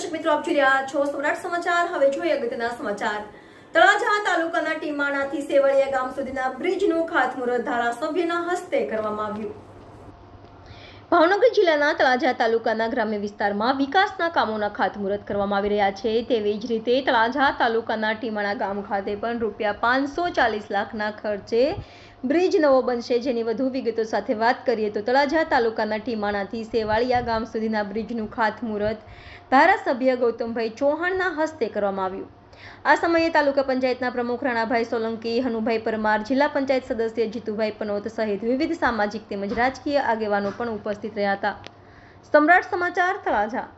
દર્શક મિત્રો, આપ જોઈ રહ્યા છો સમ્રાટ સમાચાર. હવે જોઈએ અગત્યના સમાચાર. તળાજા તાલુકાના ટીમાણાથી સેવળિયા ગામ સુધીના બ્રિજનું ખાતમુહૂર્ત ધારાસભ્યના હસ્તે કરવામાં આવ્યું. ભાવનગર જિલ્લાના તળાજા તાલુકાના ગ્રામ્ય વિસ્તારમાં વિકાસના કામોના ખાતમુહૂર્ત કરવામાં આવી રહ્યા છે. તેવી જ રીતે તળાજા તાલુકાના ટીમાણા ગામ ખાતે પણ રૂપિયા પાંચસો ચાલીસ લાખના ખર્ચે બ્રિજ નવો બનશે. જેની વધુ વિગતો સાથે વાત કરીએ તો તળાજા તાલુકાના ટીમાણાથી સેવાળિયા ગામ સુધીના બ્રિજનું ખાતમુહૂર્ત ધારાસભ્ય ગૌતમભાઈ ચૌહાણના હસ્તે કરવામાં આવ્યું. આ સમયે તાલુકા પંચાયતના પ્રમુખ રાણાભાઈ સોલંકી, હનુભાઈ પરમાર, જિલ્લા પંચાયત સદસ્ય જીતુભાઈ પનોત સહિત વિવિધ સામાજિક તેમજ રાજકીય આગેવાનો પણ ઉપસ્થિત રહ્યા હતા. સમ્રાટ સમાચાર તળાજા.